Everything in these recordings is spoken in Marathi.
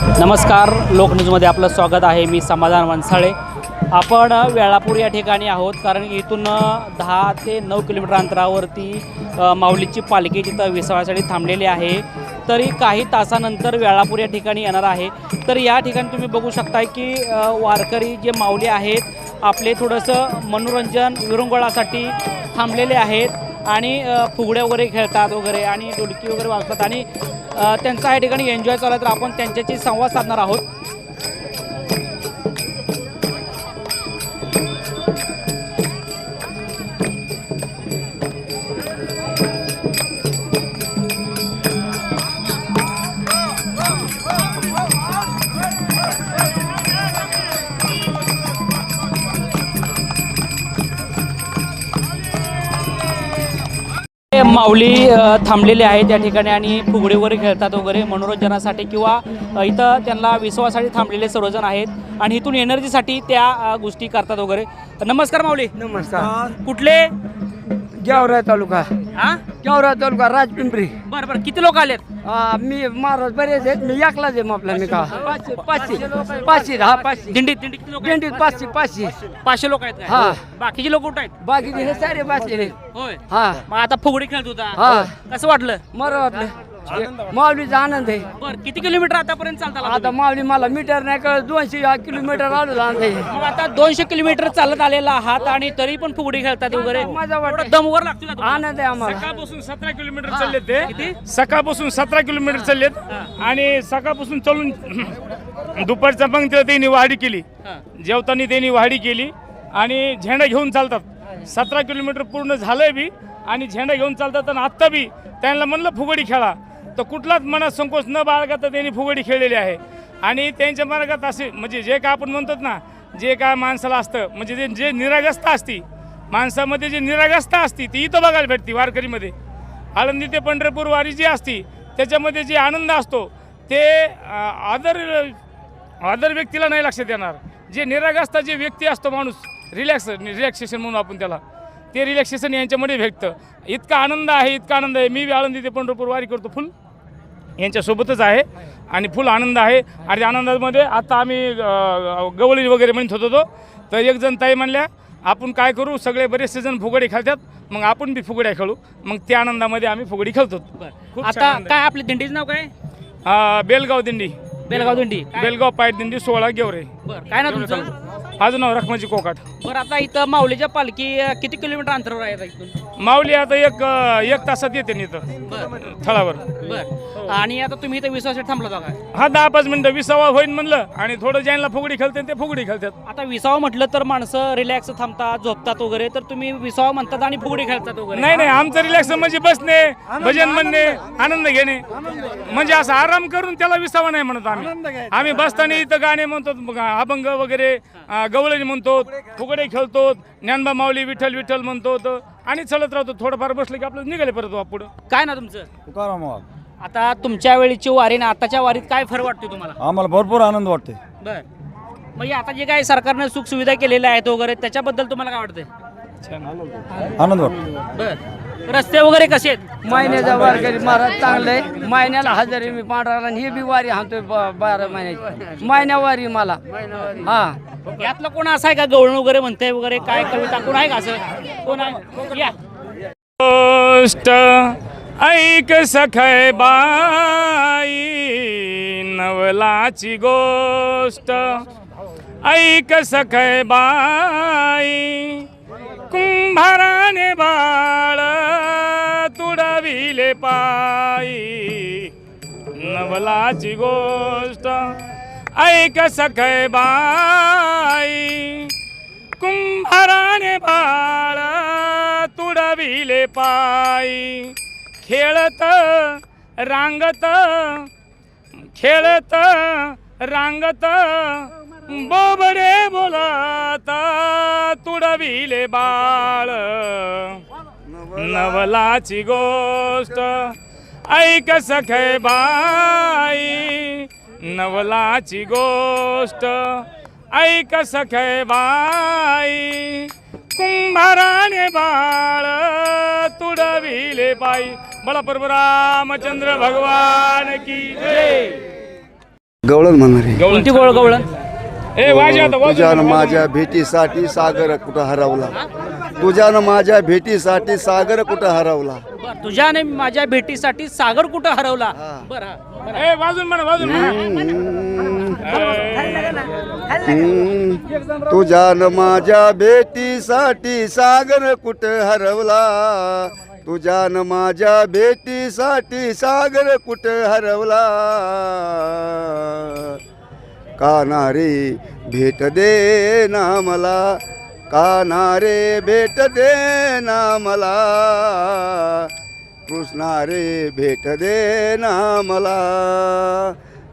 नमस्कार लोकन्यूजमध्ये आपलं स्वागत आहे. मी समाधान वंसाळे आपण वेळापूर या ठिकाणी आहोत कारण इथून दहा ते नऊ किलोमीटर अंतरावरती माऊलीची पालखी तिथं विसावासाठी थांबलेली आहे. तरी काही तासानंतर वेळापूर या ठिकाणी येणार आहे. तर या ठिकाणी तुम्ही बघू शकताय की वारकरी जे माऊली आहेत आपले थोडंसं मनोरंजन विरंगुळासाठी थांबलेले आहेत. आणि फुगड्या वगैरे खेळतात वगैरे आणि ढोलकी वगैरे वाजतात आणि त्यांचा या ठिकाणी एन्जॉय चालू आहे तर आपण त्यांच्याशी संवाद साधणार आहोत. थांबलेले आहेत या ठिकाणी आणि फुगडी वगैरे खेळतात वगैरे मनोरंजनासाठी किंवा इथं त्यांना विश्वासाठी थांबलेले सर्वजण आहेत आणि इथून एनर्जीसाठी त्या गोष्टी करतात वगैरे. नमस्कार माऊली. नमस्कार. कुठले? गेवरा तालुका. हा? गेवरा तालुका? राजपिंपरी. बरं बरं. किती लोक आलेत? मी महाराज बरेच आहेत. मी एकलाच आहे आपला मी का पाचशे पाचशे. पाचशे हा पाचशे. दिंडीत दिंडीत किती लोक दिंडीत पाचशे पाचशे. पाचशे लोक आहेत काय? हा. बाकीचे लोक कुठं आहेत? बाकी हे सारे पाचशे रे होय. हा. मग आता फुगडी खेळत होता. हा. कसं वाटलं? मर वाटलं. माऊलीचा आनंद आहे. बरं किती किलोमीटर आतापर्यंत चालता आला आता तुम्ही? माऊली मला मीटर नाही कळत दोनशे किलोमीटर आलो आनंद आहे. मग आता दोनशे किलोमीटर चालत आलेला आहात आणि तरी पण फुगडी खेळतात वगैरे. मजा वाटते. एवढा दम वगैरे लागतो तुम्हाला? आनंद आहे आम्हाला. सकाळपासून सतरा किलोमीटर चालले ते. किती? सकाळपासून सतरा किलोमीटर चाललेत. आणि सकाळपासून चालून दुपारच्या पंक्तीला त्यांनी वाढी केली. हा. जेवताना त्यांनी वाढी केली. आणि झेंडा घेऊन चालतात. सतरा किलोमीटर पूर्ण झालंय बी. आणि झेंडा घेऊन चालतात आणि आत्ता बी त्यांना म्हणलं फुगडी खेळा. तर कुठलाच मनात संकोच न बाळगता त्यांनी फुगडी खेळलेली आहे. आणि त्यांच्या मार्गात असे म्हणजे जे काय आपण म्हणतात ना जे काय माणसाला असतं म्हणजे जे जे निरागस्ता असती माणसामध्ये जे निरागस्ता असती ती इथं बघायला भेटते वारकरीमध्ये. आळंदी ते पंढरपूर वारी जी असती त्याच्यामध्ये जे आनंद असतो ते आदर आदर व्यक्तीला नाही लक्षात येणार. जे निरागस्ता जे व्यक्ती असतो माणूस रिलॅक्स रिलॅक्सेशन म्हणून आपण त्याला ते रिलॅक्सेशन यांच्यामध्ये भेटतं. इतका आनंद आहे इतका आनंद आहे. मी बी आळंदी ते पंढरपूर वारी करतो फुल. यांच्यासोबतच आहे आणि फुल आनंद आहे. आणि त्या आनंदामध्ये आता आम्ही गवळी वगैरे म्हणत होतो तर एक जण ताई म्हणल्या आपण काय करू? सगळे बरेचसे जण फुगडी खेळतात. मग आपण बी फुगड्या खेळू. मग त्या आनंदामध्ये आम्ही फुगडी खेळतो. आता काय आपल्या दिंडीचं नाव काय? बेलगाव दिंडी. बेलगाव दिंडी? बेलगाव पायट दिंडी सोळा गेवरे काय ना तुमचं? माझं नाव रखमाजी कोकाट. बरं आता इथं माऊलीच्या पालखी अं, किती किलोमीटर अंतरावर आहे आता इथून? माऊली आता एक अ, एक तासात येते ना इथं बरं. थळावर. बरं. आणि आता तुम्ही इथं विश्वासात थांबला का हा दहा पाच मिनिटं विसावा होईन म्हणलं आणि थोडं ज्यांना फुगडी खेळते ते फुगडी खेळतात. आता विसावा म्हटलं तर माणसं रिलॅक्स थांबतात झोपतात वगैरे तर तुम्ही विसावा म्हणतात आणि फुगडी खेळतात वगैरे. नाही नाही आमचं रिलॅक्स म्हणजे बसणे भजन म्हणणे आनंद घेणे. म्हणजे असं आराम करून त्याला विसावा नाही म्हणत आम्ही. आम्ही बसताना इथं गाणे म्हणतो अभंग वगैरे अं, गवळणी म्हणतो फुगडे खेळतो ज्ञानबा माऊली विठ्ठल विठ्ठल म्हणतो आणि चलत राहतो थोडंफार बसलं की आपलं निघाले परत पुढं. काय ना तुमचं? तुकाराम. आता तुमच्या वेळीची वारी आणि आताच्या वारीत काय फरक वाटतो तुम्हाला? आम्हाला भरपूर आनंद वाटतोय. बर. म्हणजे आता जे काय सरकारने सुख सुविधा केलेल्या आहेत वगैरे त्याच्याबद्दल तुम्हाला काय वाटतंय? आनंद वाटतो बर. रस्ते वगैरे कसे आहेत? महिन्याचा वारकरी महाराज चांगलं आहे. महिन्याला हजारी मी पांढराला आणि हे बी वारी हाणतोय ब- बारा महिन्याची. महिन्यावारी मला. हा. यातलं कोण असं आहे का? गवळण वगैरे म्हणते वगैरे काय कविता? कोण आहे का असं? कोण आहे? या. गोष्ट ऐक सखय बाई नवलाची गोष्ट ऐक सखय बाई. कुंभाराने बाळ तुडविले पायी. नवलाची गोष्ट ऐक सखय बाई. कुंभाराने बाळ तुडविले पायी. खेळत रांगत खेळत रांगत बोबडे बोलत तुडविले बाळ. नवलाची गोष्ट ऐक सखय बाई. नवलाची गोष्ट ऐक सखय बाई. कुंभाराने बाळ तुडविले बाई. बळा प्रभू रामचंद्र भगवान की जय. गवळण म्हणणारे. कोणती गोळ गवळण? तुझ्यानं ना, माझ्या भेटीसाठी सागर कुठं हरवला? तुझ्यानं माझ्या भेटीसाठी सागर कुठं हरवला? बरं, तुझ्याने माझ्या भेटीसाठी सागर कुठं हरवला? हा. बरं हा, बरं. हम्म, तुझ्यानं माझ्या भेटीसाठी सागर कुठं हरवला? तुझ्यानं माझ्या भेटीसाठी सागर कुठं हरवला? कानारे भेट दे ना मला. कानारे भेट दे ना मला. कृष्णारे भेट दे ना मला.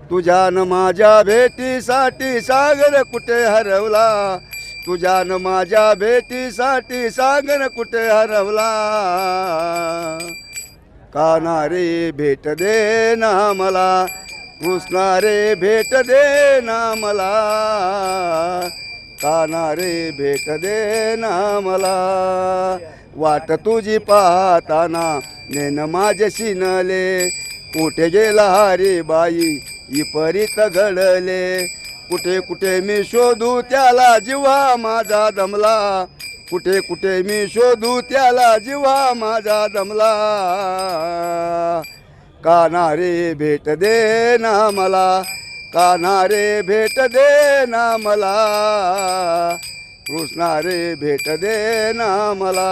तुझ्यानं माझ्या भेटीसाठी सागर कुठे हरवला? तुझ्यानं माझ्या भेटीसाठी सागर कुठे हरवला? काना रे भेट दे ना मला. पुसणारे रे भेट दे ना मला. काना रे भेट दे ना मला. वाट तुझी पाहताना नेन माझ्याशी नले. कुठे गेला रे बाई इपरीत घडले. कुठे कुठे मी शोधू त्याला जीवा माझा दमला. कुठे कुठे मी शोधू त्याला जीवा माझा दमला. काना रे भेट दे ना मला. काना रे भेट दे ना मला. कृष्णा रे भेट दे ना मला.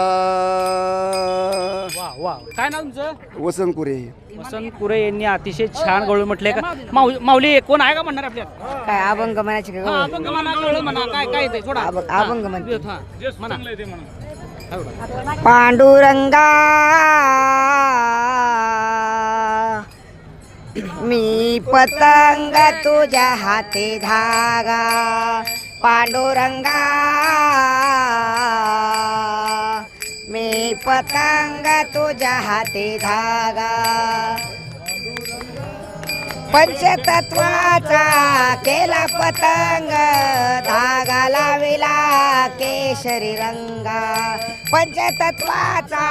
वा वा. काय नाव तुमचं? वसंतपुरे वसंत कुरे यांनी अतिशय छान गवळण म्हटले का? माऊ- माऊली कोण आहे का म्हणणार आपल्याला काय अभंग म्हणायचे का हा, अभंग म्हणा गवळण म्हणा. काय काय सोडा. अभंग- हा, अभंग म्हणते. हा, म्हणा. पांडुरंगा मी पतंग तुझ्या हाती धागा. पांडुरंगा मी पतंग तुझ्या हाती धागा. पंचतत्वाचा केला पतंग धागा. लाविला केशरी रंगा. पंचतत्वाचा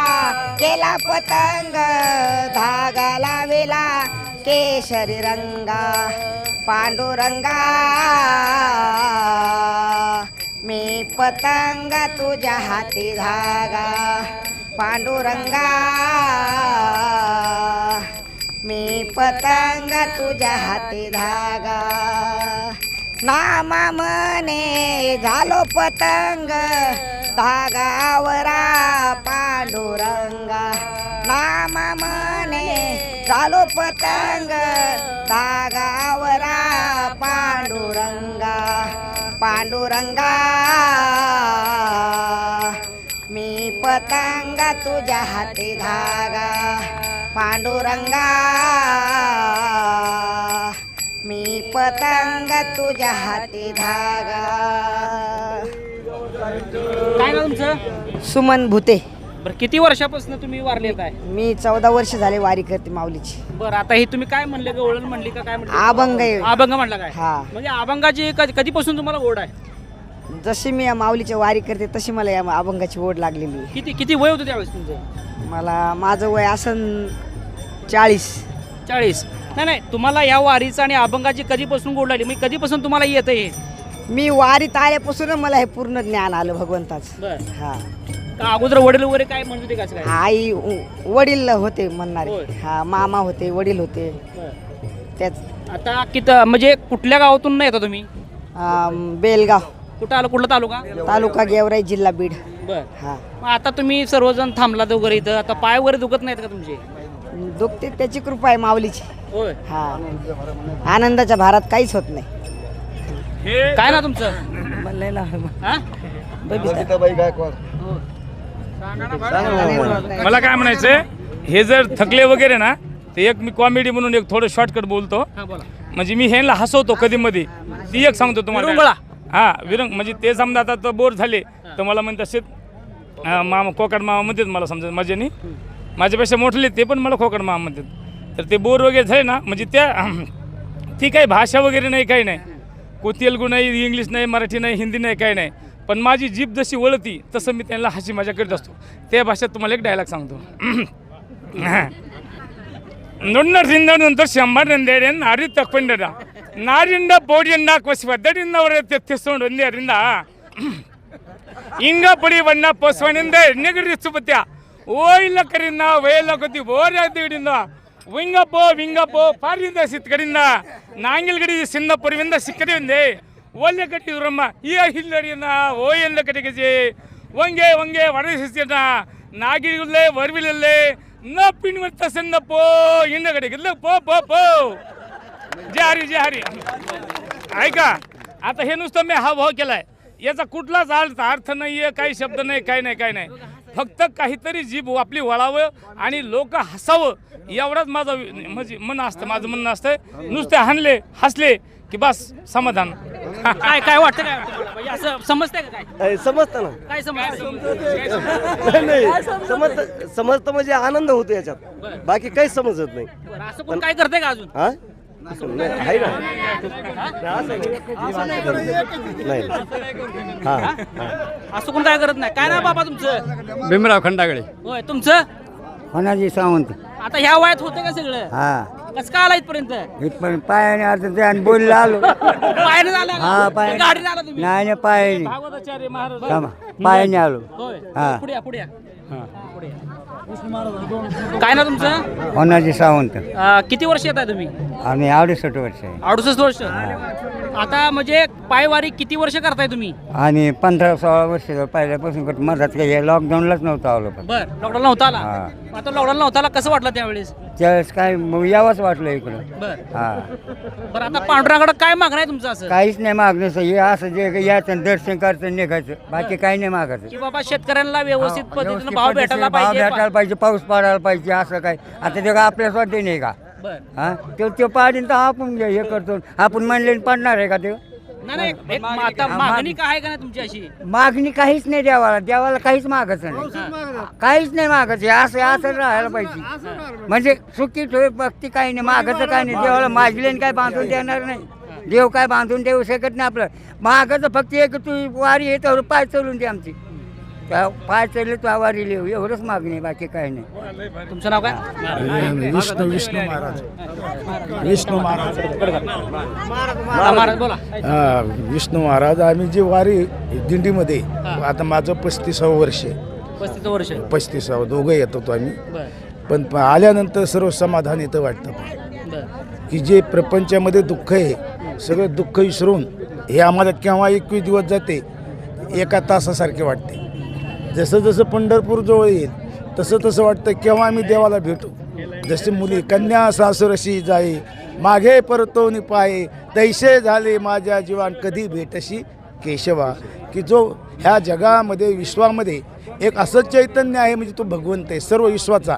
केला पतंग धागा लावेला केशरी रंगा पांडुरंगा. मी पतंग तुझ्या हाती धागा पांडुरंगा. मी पतंग तुझ्या हाती धागा. नामा मने झालो पतंग धागावरा पांडुरंगा. नामा मने चालो पतंग. धागावरा पांडुरंगा. पांडुरंगा मी पतंग तुझ्या हाती धागा. पांडुरंगा मी पतंग तुझ्या हाती धागा. काय नाव तुमचं? सुमन भूते. बरं किती वर्षापासून तुम्ही वारलेत आहे मी चौदा वर्ष झाले वारी करते माऊलीची. बरं आता हे तुम्ही काय म्हणले? गवळण म्हणली का काय म्हणले? अभंग आहे. अभंग म्हणला काय? हा. म्हणजे अभंगाची कधी- कधीपासून तुम्हाला ओढ आहे? जशी मी या माऊलीची वारी करते तशी मला या अभंगाची ओढ लागलेली आहे. किती किती वय होतं त्यावेळेस तुमचं? मला माझं वय असन चाळीस. चाळीस. नाही नाही तुम्हाला या वारीचं आणि अभंगाची कधीपासून गोड लागली? म्हणजे कधीपासून तुम्हाला येतं हे? मी वारीत आल्यापासून मला हे पूर्ण ज्ञान आलं भगवंताचं. बर. हा. का अगोदर वडील वगैरे काय म्हणत होते काय आई वडील होते म्हणणारे. होय. हा मामा होते वडील होते. बरं. त्याच आता किती म्हणजे कुठल्या गावातून नाही येता तुम्ही? अं, बेलगाव. कुठं आलं कुठला तालुका? तालुका गेवराई जिल्हा बीड. बर. हा. मग आता तुम्ही सर्वजण थांबलात वगैरे इथं. आता पाय वगैरे दुखत नाहीत का तुमचे? दुखते त्याची कृपा आहे माऊलीची. होय. हा. आनंदाच्या भारात काहीच होत नाही. काय ना तुमचं? हा? बबिताबाई गायकवाड. मला काय म्हणायचंय हे जर थकले वगैरे ना ते एक मी कॉमेडी म्हणून एक थोडं शॉर्टकट बोलतो. हा बोला. म्हणजे मी ह्यांना हसवतो कधी मध्ये ती एक सांगतो विरंगुळा. तुम्हाला हा विरंग म्हणजे ते समजा आता तर बोर झाले तर मला म्हणत असेल अं, मामा कोकण मामा म्हणतात मला समजा माझ्यानी. माझ्यापेक्षा मोठले ते पण मला कोकण मामा म्हणतात. तर ते बोर वगैरे झाले ना म्हणजे त्या ती काही भाषा वगैरे नाही काही नाही. को तेलगू नाही इंग्लिश नाही मराठी नाही हिंदी नाही काही नाही पण माझी जीभ जशी वळती तसं मी त्यांना हसी मजा करीत असतो त्या भाषेत तुम्हाला एक डायलॉग सांगतो ನುಣ್ಣರಿಂದ ಶಂಬರಿಂದ ನಾರಿ ತಕ್ಕೊಂಡದ ನಾರಿಂದ ಬೋಡಿಯನ್ನ ಕೊಸಿ ಒದ್ದಡಿಂದ ಅವರ ತೆತ್ತಿಸ್ಕೊಂಡು ಒಂದೇರಿಂದ ಹಿಂಗ ಪಡಿ ಬಣ್ಣ ಪೊಸ್ವನಿಂದ ಎಣ್ಣೆಗಡಿ ಸುಬತ್ಯ ಓ ಇಲ್ಲ ಕರಿಂದ ವೇಲ ಕೊತ್ತಿ ಬೋರ್ ಹಿಡಿಂದ ವಿಂಗಪ್ಪು ವಿಂಗಪ್ಪು ಪಾರಿಂದ ಸಿತ್ಕಡಿಂದ ನಾಂಗಿಲ್ಗಡಿ ಸಿನ್ನಪ್ಪುರವಿಂದ ಸಿಕ್ಕದಿಂದ ಒಲ್ಲೆ ಕಟ್ಟಿದ್ರಮ್ಮ ಈ ಹಿಲ್ಲಡಿಯನ್ನ ಓ ಎಲ್ಲ ಕಟ್ಟಿಗೆಸಿ ಒಂಗೆ ಒಂಗೆ ಒಣಗಿಸಿನ ನಾಗಿಲ್ಲೇ ವರ್ವಿಲಲ್ಲೇ ನಪ್ಪಿನ ಮತ್ತ ಸಿನ್ನಪ್ಪು ಇಂದ ಕಡೆಗಿಲ್ಲ ಪೋ ಪೋ ಪೋ जारी जारी ऐका आता हे नुसतं मी हा भाव केलाय याचा कुठलाच अर्थ अर्थ नाही आहे काही शब्द नाही काही नाही काही नाही फक्त काहीतरी जीभ आपली वळावं आणि लोक हसावं एवढाच माझं म्हणजे मन असतं माझं म्हणणं असतं नुसते हाणले हसले की बस समाधान. काय काय वाटतं काय वाटतं तुम्हाला? म्हणजे असं समजतंय का काय? समजतं ना. काय समजतं नाही, समजतं समजतं म्हणजे आनंद होतो याच्यात. बाकी काहीच समजत नाही. बरं, असं कोण काय करतंय का अजून? हा? आहे ना नाही. हा हा असं कोण काय करत नाही? काय ना बाबा तुमचं? भीमराव खंडागळे. होय तुमचं? होनाजी सावंत. आता ह्या वयात होतं का सगळं? हा. कसं काय आला इथपर्यंत? इथपर्यंत पायाने अर्ध ते आणि बोलला आलो. पायाने झाला? हा पाय गाडीने आला तुम्ही? नाही नाही पायाने. भागवताचार्य महाराज. थांबा. पायाने आलो. होय. हा. पुढे या, पुढे या. पुढे या. काय ना तुमचं? होनाजी सावंत. अं, किती वर्ष येत आहे तुम्ही? आम्ही अडुसष्ट वर्ष आहे. अडुसष्ट वर्ष. आता म्हणजे पायवारी किती वर्ष करताय तुम्ही? आणि पंधरा सोळा वर्ष पहिल्यापासून करतो. मधात काही लॉकडाऊनलाच नव्हतं आलो पण. बर लॉकडाऊन नव्हता आला? हा. आता लॉकडाऊन नव्हता आला कसं वाटलं त्यावेळेस? त्यावेळेस काय मग यावंच वाटलं इकडं. बर. हा. बरं आता पांडुराकडे काय मागणं आहे तुमचं असं? काहीच नाही मागणं असं हे असं जे यायचं दर्शन करायचं निघायचं. बाकी काही नाही मागायचं. की बाबा शेतकऱ्यांना व्यवस्थित पद्धतीनं व्यवस्थित भाव भेटायला पद्धतीने भाव पाहिजे भेटायला पाहिजे पाऊस पडायला पाहिजे असं काय आता ते का आपल्या स्वाध्याय नाही का? हा? तो तो पाडीन तर आपण हे हे करतो. आपण म्हणले पडणार आहे का ते? नाही नाही एक मा- आता मागणी. काय आहे का नाही तुमची अशी? मागणी काहीच नाही देवाला. देवाला काहीच मागायचं नाही. काहीच नाही मागायचं असं असं राहायला पाहिजे. म्हणजे सुखी ठेव भक्ती काही नाही मागायचं काही नाही. देवाला मागले काय बांधून देणार नाही. देव काय बांधून देऊ शकत नाही आपलं. मागायचं फक्त एक तू वारी येतो पाय चलून दे आमची. त्या पाय चालले तू वारी लिहू एवढंच मागणी आहे, बाकी काही नाही तुमचं नाव काय विष्णू विष्णू महाराज विष्णू महाराज हा, महाराज बोला हा, विष्णू महाराज आम्ही जी वारी दिंडीमध्ये आता माझं पस्तीसावं वर्ष आहे. पस्तीस वर्ष पस्तीसावं दोघं येत होतो आम्ही बर पण प- आल्यानंतर सर्व समाधान येतं वाटतं बर की जे प्रपंचामध्ये दुःख आहे सगळं दुःख विसरून हे आम्हाला केव्हा एकवीस दिवस जाते एका तासासारखे वाटते जसं जसं पंढरपूर जवळ येईल तसं तसं वाटतं केव्हा आम्ही देवाला भेटू. जशी मुली कन्या सासुरशी जाई मागे परतवणी पाये तैसे झाले माझ्या जीवान कधी भेटशी केशवा. की जो ह्या जगामध्ये विश्वामध्ये एक असं चैतन्य आहे म्हणजे तो भगवंत आहे सर्व विश्वाचा.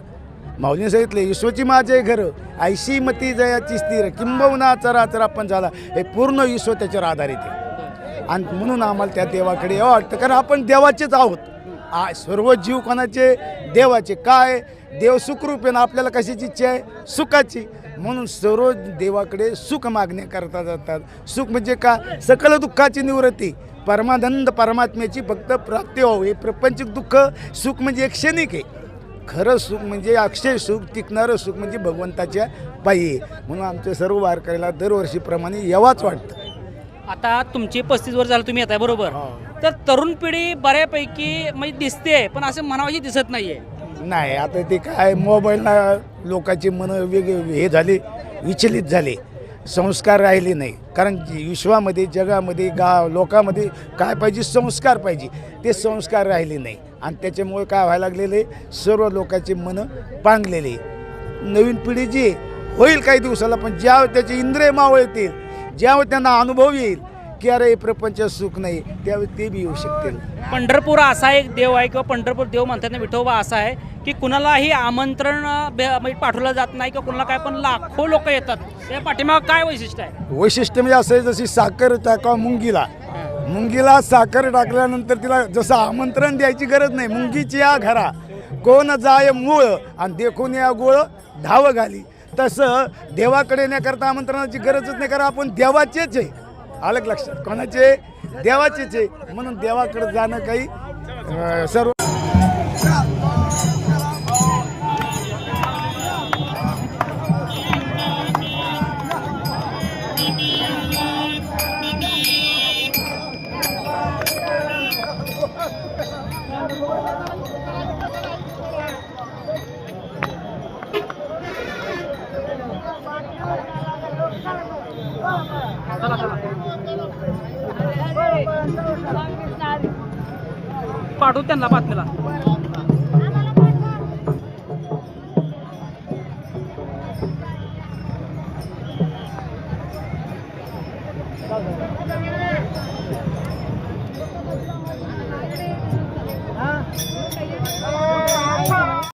माऊलीने सांगितले विश्वची माझे घर ऐशी मती जयाची स्थिर किंबहुना चराचरा पण झाला. हे पूर्ण विश्व त्याच्यावर आधारित आहे. आणि म्हणून आम्हाला त्या देवाकडे वाटतं कारण आपण देवाचेच आहोत. आ सर्व जीव कोणाचे? देवाचे. काय? देव सुखरूपेनं आपल्याला कशाची इच्छा आहे? सुखाची. म्हणून सर्व देवाकडे सुख मागण्या करता जातात. सुख म्हणजे का? सकल दुःखाची निवृत्ती. परमानंद परमात्म्याची फक्त प्राप्ती व्हावी. प्रपंचिक दुःख सुख म्हणजे एक क्षणिक आहे. खरं सुख म्हणजे अक्षय सुख टिकणारं सुख म्हणजे भगवंताच्या पायी आहे. म्हणून आमच्या सर्व वारकऱ्याला दरवर्षीप्रमाणे यावाच वाटतं. आता तुमची पस्तीस वर्ष झालं तुम्ही येत आहे बरोबर तर तरुण पिढी बऱ्यापैकी म्हणजे दिसते पण असं म्हणावाची दिसत नाहीये. नाही आता ते काय मोबाईलला लोकांचे मन वेगळे हे झाले विचलित झाले संस्कार राहिले नाही. कारण विश्वामध्ये जगामध्ये गाव लोकांमध्ये काय पाहिजे संस्कार पाहिजे ते संस्कार राहिले नाही. आणि त्याच्यामुळे काय व्हायला लागलेले सर्व लोकांचे मन पांगलेले. नवीन पिढी जी होईल काही दिवसाला पण ज्या त्याचे इंद्रिय मावळतील ज्यावेळी त्यांना अनुभव येईल की अरे हे प्रपंच सुख नाही त्यावेळी ते बी येऊ शकतील. पंढरपूर असा एक देव आहे किंवा पंढरपूर देव म्हणतात ना विठोबा असा आहे की कुणालाही आमंत्रण बे- म्हणजे पाठवलं जात नाही किंवा कुणाला काय पण लाखो लोक येतात. त्या पाठीमागं काय वैशिष्ट्य आहे? वैशिष्ट्य म्हणजे असं आहे जशी साखर टाका मुंगीला. मुंगीला साखर टाकल्यानंतर तिला जसं आमंत्रण द्यायची गरज नाही मुंगीची या घरा. कोण जाय मूळ आणि देखून या गोळ धाव घाली. तसं देवाकडे येण्याकरता आमंत्रणाची गरजच नाही कारण आपण देवाचेच आहे. आलं लक्षात? कोणाचे? देवाचेच आहे. म्हणून देवाकडे जाणं काही सर्व पाठवू त्यांना बातमीला.